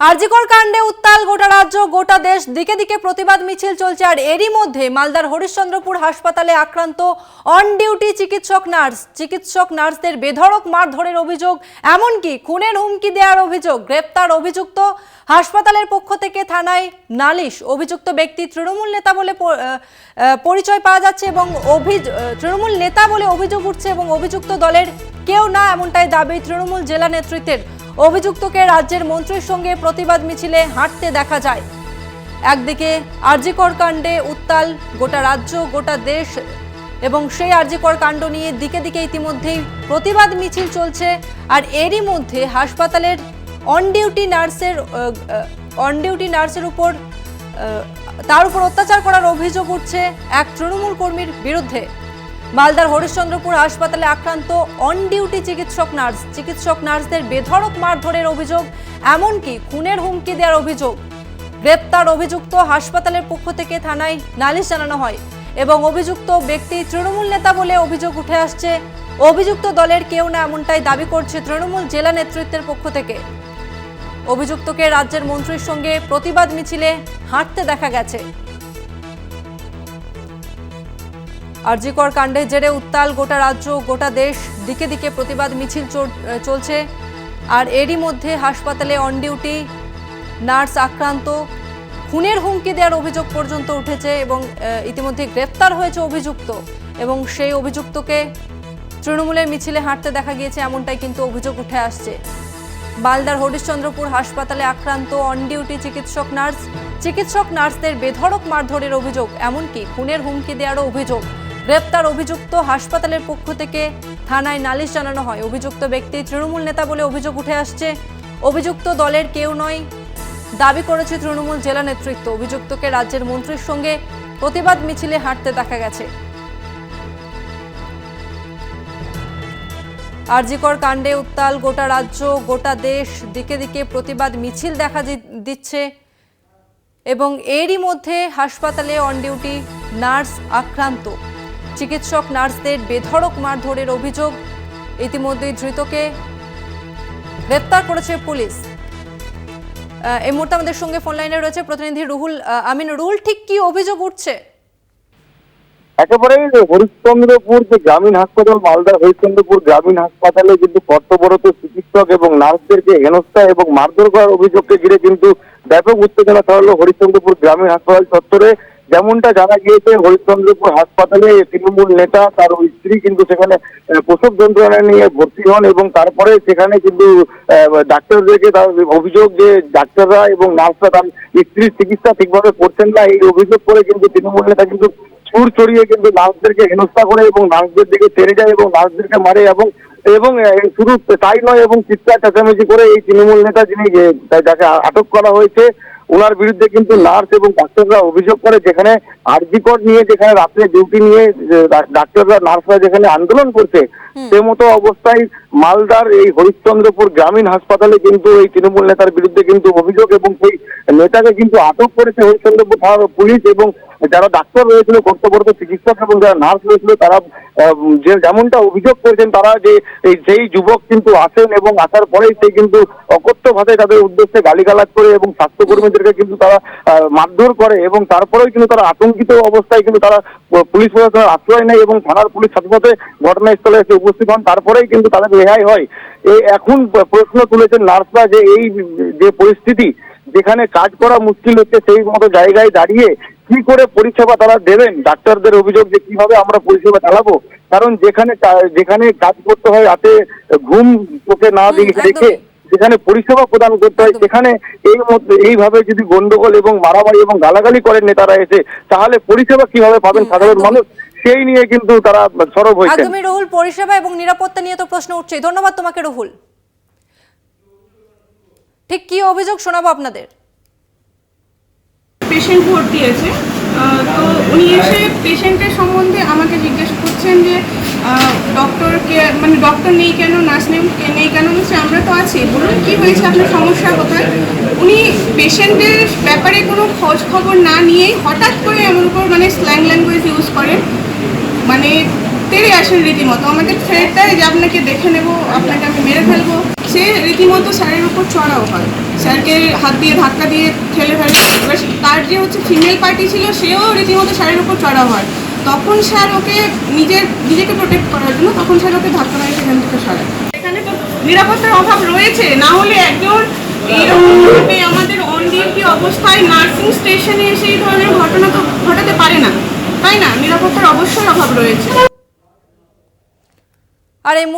আরজিকর কাণ্ডে উত্তাল গোটা রাজ্য, গোটা দেশ, দিকে দিকে প্রতিবাদ মিছিল চলছে, আর এরই মধ্যে মালদার হরিশ্চন্দ্রপুর হাসপাতালে আক্রান্ত অন ডিউটি চিকিৎসক নার্স। চিকিৎসক নার্সদের বেধড়ক মারধরের অভিযোগ, এমনকি খুনের হুমকি দেওয়ার অভিযোগ, গ্রেপ্তার অভিযুক্ত হাসপাতালের পক্ষ থেকে থানায় নালিশ। অভিযুক্ত ব্যক্তি তৃণমূল নেতা বলে পরিচয় পাওয়া যাচ্ছে এবং তৃণমূল নেতা বলে অভিযোগ উঠছে এবং অভিযুক্ত দলের কেউ না, এমনটাই দাবি তৃণমূল জেলা নেতৃত্বের। অভিযুক্তকে রাজ্যের মন্ত্রীর সঙ্গে প্রতিবাদ মিছিলে হাঁটতে দেখা যায়। একদিকে আরজিকর কাণ্ডে উত্তাল গোটা রাজ্য, গোটা দেশ এবং সেই আরজিকর কাণ্ড নিয়ে দিকে দিকে ইতিমধ্যেই প্রতিবাদ মিছিল চলছে আর এরই মধ্যে হাসপাতালের অন ডিউটি নার্সের অন ডিউটি নার্সের উপর তার উপর অত্যাচার করার অভিযোগ উঠছে এক তৃণমূল কর্মীর বিরুদ্ধে। মালদার হরিশ্চন্দ্রপুর হাসপাতালে আক্রান্ত অন ডিউটি চিকিৎসক নার্স। চিকিৎসক নার্সদের বেধড়ক মারধরের অভিযোগ, এমনকি খুনের হুমকি দেওয়ার অভিযোগ। গ্রেপ্তার অভিযুক্ত হাসপাতালের পক্ষ থেকে থানায় নালিশ জানানো হয় এবং অভিযুক্ত ব্যক্তি তৃণমূল নেতা বলে অভিযোগ উঠে আসছে। অভিযুক্ত দলের কেউ না এমনটাই দাবি করছে তৃণমূল জেলা নেতৃত্বের পক্ষ থেকে। অভিযুক্তকে রাজ্যের মন্ত্রীর সঙ্গে প্রতিবাদ মিছিলে হাঁটতে দেখা গেছে। আরজিকর কাণ্ডের জেরে উত্তাল গোটা রাজ্য, গোটা দেশ, দিকে দিকে প্রতিবাদ মিছিল চল- চলছে। আর এরই মধ্যে হাসপাতালে অন ডিউটি নার্স আক্রান্ত, খুনের হুমকি দেওয়ার অভিযোগ পর্যন্ত উঠেছে এবং ইতিমধ্যে গ্রেপ্তার হয়েছে অভিযুক্ত এবং সেই অভিযুক্তকে তৃণমূলের মিছিলে হাঁটতে দেখা গিয়েছে, এমনটাই কিন্তু অভিযোগ উঠে আসছে। মালদার হরিশ্চন্দ্রপুর হাসপাতালে আক্রান্ত অন ডিউটি চিকিৎসক নার্স, চিকিৎসক নার্সদের বেধড়ক মারধরের অভিযোগ, এমনকি খুনের হুমকি দেওয়ারও অভিযোগ। গ্রেপ্তার অভিযুক্ত হাসপাতালের পক্ষ থেকে থানায় নালিশ জানানো হয়। অভিযুক্ত ব্যক্তি তৃণমূল নেতা বলে অভিযোগ উঠে আসছে। অভিযুক্ত দলের কেউ নয়, দাবি করেছে তৃণমূল জেলা নেতৃত্ব। অভিযুক্তকে রাজ্যের মন্ত্রীর সঙ্গে প্রতিবাদ মিছিলে হাঁটতে দেখা গেছে। আরজিকর কাণ্ডে উত্তাল গোটা রাজ্য, গোটা দেশ, দিকে দিকে প্রতিবাদ মিছিল দেখা দিচ্ছে এবং এরই মধ্যে হাসপাতালে অন ডিউটি নার্স আক্রান্ত। চিকিৎসক, নার্সদের বেধড়ক মারধরের অভিযোগ। ইতিমধ্যেই ধৃতকে গ্রেপ্তার করেছে পুলিশ। এই মুহূর্তে আমাদের সঙ্গে ফোন লাইনে রয়েছে প্রতিনিধি রুহুল আমিন। রুহুল, ঠিক কি অভিযোগ উঠছে? একেবারে হরিশ্চন্দ্রপুর যে গ্রামীণ হাসপাতাল মালদার হরিশ্চন্দ্রপুর গ্রামীণ হাসপাতালে কিন্তু কর্তব্যরত চিকিৎসক এবং নার্সদেরকে হেনস্থা এবং মারধর করার অভিযোগকে ঘিরে কিন্তু ব্যাপক উত্তেজনা ছড়ালো হরিশ্চন্দ্রপুর গ্রামীণ হাসপাতাল চত্বরে। যেমনটা জানা গিয়েছে, হরিশ্চন্দ্রপুর হাসপাতালে তৃণমূল নেতা, তার ওই স্ত্রী কিন্তু সেখানে প্রসব যন্ত্রণা নিয়ে ভর্তি হন এবং তারপরে সেখানে কিন্তু ডাক্তারদেরকে তার অভিযোগ যে ডাক্তাররা এবং নার্সরা তার স্ত্রীর চিকিৎসা ঠিকভাবে করছেন না, এই অভিযোগ করে কিন্তু তৃণমূল নেতা কিন্তু সুর চড়িয়ে কিন্তু নার্সদেরকে হেনস্থা করে এবং নার্সদের দিকে তেড়ে যায় এবং নার্সদেরকে মারে এবং এবং শুধু তাই নয় এবং চিৎকার চেঁচামেচি করে এই তৃণমূল নেতা যিনি যাকে আটক করা হয়েছে ওনার বিরুদ্ধে কিন্তু নার্স এবং ডাক্তাররা অভিযোগ করে যেখানে আরজিকর নিয়ে যেখানে রাত্রে ডিউটি নিয়ে ডাক্তাররা নার্সরা যেখানে আন্দোলন করছে সে মতো অবস্থায় মালদার এই হরিশ্চন্দ্রপুর গ্রামীণ হাসপাতালে কিন্তু এই তৃণমূল নেতার বিরুদ্ধে কিন্তু অভিযোগ এবং সেই নেতাকে কিন্তু আটক করেছে হরিশ্চন্দ্রপুর থানার পুলিশ এবং যারা ডাক্তার রয়েছিল কর্তব্যরত চিকিৎসক এবং যারা নার্স রয়েছিল তারা যে যেমনটা অভিযোগ করেছেন তারা যে এই সেই যুবক কিন্তু আসেন এবং আসার পরেই সে কিন্তু অকথ্য ভাষায় তাদের উদ্দেশ্যে গালিগালাজ করে এবং স্বাস্থ্যকর্মীদেরকে কিন্তু তারা মারধর করে এবং তারপরেও কিন্তু তারা আতঙ্কিত অবস্থায় কিন্তু তারা পুলিশ প্রশাসনের আশ্রয় নেয় এবং থানার পুলিশ সাথে সাথে ঘটনাস্থলে এসে উপস্থিত হন। তারপরেই কিন্তু তাদের রেহাই হয়। এই এখন প্রশ্ন তুলেছেন নার্সরা যে এই যে পরিস্থিতি যেখানে কাজ করা মুশকিল হচ্ছে সেই মতো জায়গায় দাঁড়িয়ে কি করে পরিষেবা তারা দেবেন? ডাক্তারদের অভিযোগ যে কীভাবে আমরা পরিষেবা চালাবো? কারণ যেখানে যেখানে কাজ করতে হয় রাতে ঘুম চোখে না। রেখে যেখানে পরিষেবা প্রদান করতে হয়। সেখানে এই মধ্যে এইভাবে যদি গন্ডগোল এবং মারামারি এবং গালাগালি করেন নেতারা এসে তাহলে পরিষেবা কীভাবে পাবেন সাধারণ মানুষ? সেই নিয়ে কিন্তু তারা সরব হয়েছেন। একদমই রহুল পরিষেবা এবং নিরাপত্তা নিয়ে তো প্রশ্ন উঠছে। ধন্যবাদ তোমাকে রহুল। ঠিক কি অভিযোগ শোনাবো আপনাদের? পেশেন্ট ভর্তি আছে তো উনি এসে পেশেন্টের সম্বন্ধে আমাকে জিজ্ঞেস করছেন যে ডক্টর ডক্টরকে মানে ডক্টর নেই কেন নার্স নেই নেই কেন? আমরা তো আছি। বলুন, কি হয়েছে? আপনার সমস্যা কোথায়? উনি পেশেন্টের ব্যাপারে কোনো খোঁজ খবর না নিয়েই হঠাৎ করে এমন করে মানে স্ল্যাং ল্যাঙ্গুয়েজ ইউজ করেন। মানে তেড়ে আসেন রীতিমতো। আমাকে থ্রেট যে আপনাকে দেখে নেব, আপনাকে আমি মেরে ফেলব। সে রীতিমতো স্যারের উপর চড়াও হয়। স্যারকে হাত দিয়ে ধাক্কা দিয়ে ঠেলে ফেলে। যে হচ্ছে ফিমেল পার্টি ছিল, সেও রীতিমতো স্যারের উপর চড়াও হয়। তখন স্যার ওকে নিজের, নিজেকে প্রোটেক্ট করার জন্য তখন স্যার ওকে ধাক্কা মেরে সেখান থেকে সরায় এখানে তো নিরাপত্তার অভাব রয়েছে, না হলে একজন এইরকমভাবে আমাদের অন ডিউটি অবস্থায় নার্সিং স্টেশনে এসে এই ধরনের ঘটনা তো ঘটাতে পারে না। তাই না? নিরাপত্তার অবশ্যই অভাব রয়েছে। আর এই